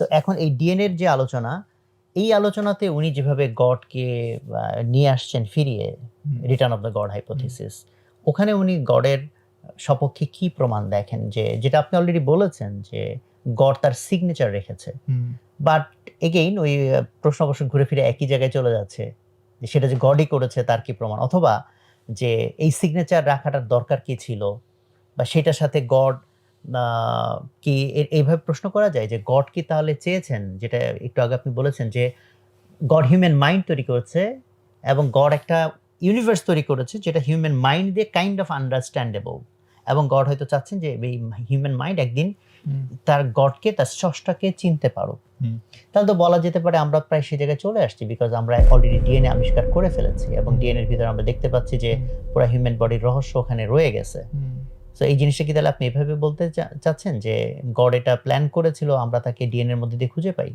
তো এখন এই ডিএনএর যে আলোচনা এই আলোচনাতে উনি যেভাবে গডকে নিয়ে আসছেন ফিরিয়ে return of the God hypothesis ওখানে উনি গডের সপক্ষে কি প্রমাণ দেখেন? যে যেটা আপনি অলরেডি বলেছেন যে গড তার সিগনেচার রেখেছে। বাট এগেইন ওই প্রশ্ন অবশ্য ঘুরে ফিরে একই জায়গায় চলে যাচ্ছে। যে সেটা যে গডই করেছে তার কি প্রমাণ? অথবা যে এই সিগনেচার রাখাটার দরকার কি ছিল? বা সেটার সাথে গড কি এইভাবে প্রশ্ন করা যায় যে গড কি তাহলে চেয়েছেন? যেটা একটু আগে আপনি বলেছেন যে গড হিউম্যান মাইন্ড তৈরি করেছে এবং গড একটা ইউনিভার্স তৈরি করেছে যেটা হিউম্যান মাইন্ড দিয়ে কাইন্ড অফ আন্ডারস্ট্যান্ডেবল। এবং গড হয়তো চাচ্ছেন যে এই হিউম্যান মাইন্ড একদিন তার গডকে তার স্রষ্টাকে চিনতে পারো। তাহলে তো বলা যেতে পারে আমরা প্রায় সেই জায়গায় চলে আসছি বিকজ আমরা অলরেডি ডিএনএ আবিষ্কার করে ফেলেছি এবং ডিএনএর ভিতরে আমরা দেখতে পাচ্ছি যে পুরো হিউম্যান বডির রহস্য ওখানে রয়ে গেছে। তো এই জিনিসটা কি তাহলে আপনি এভাবে বলতে চাচ্ছেন যে, গড এটা প্ল্যান করেছিল, আমরা তাকে ডিএনএর মধ্যে দিয়ে খুঁজে পাই?